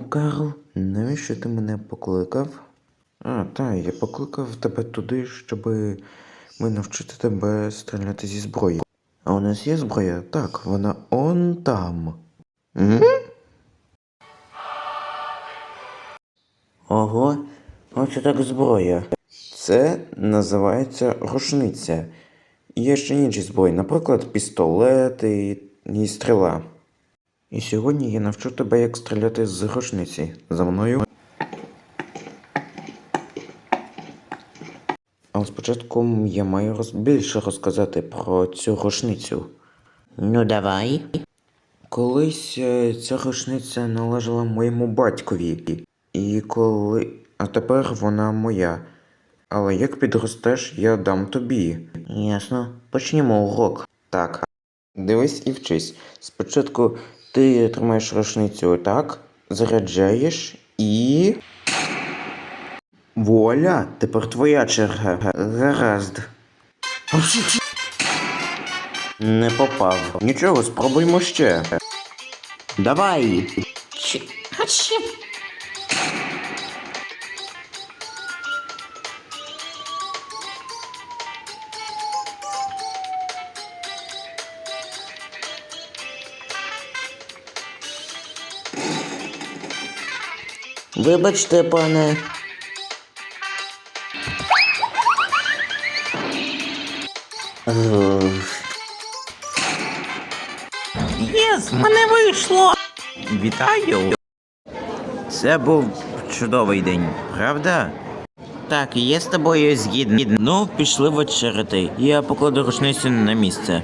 Карл, навіщо ти мене покликав? А, так, я покликав тебе туди, щоб ми навчити тебе стріляти зі зброї. А у нас є зброя? Так, вона он там. М? Ого, оце так зброя. Це називається рушниця. Є ще інші зброї, наприклад, пістолети і стріла. І сьогодні я навчу тебе, як стріляти з рушниці. За мною. Але спочатку я маю роз... більше розказати про цю рушницю. Ну давай. Колись е, ця рушниця належала моєму батькові. І коли. А тепер вона моя. Але як підростеш, я дам тобі. Ясно. Почнімо урок. Так. Дивись і вчись. Спочатку ти тримаєш рушницю отак, заряджаєш і. Вуаля! Тепер твоя черга. Гаразд. Не попав. Нічого, спробуймо ще. Давай. Вибачте, пане. Єс, мене вийшло. Вітаю. Це був чудовий день, правда? Так, я з тобою згідний. Ну, пішли вечеряти. Я покладу рушницю на місце.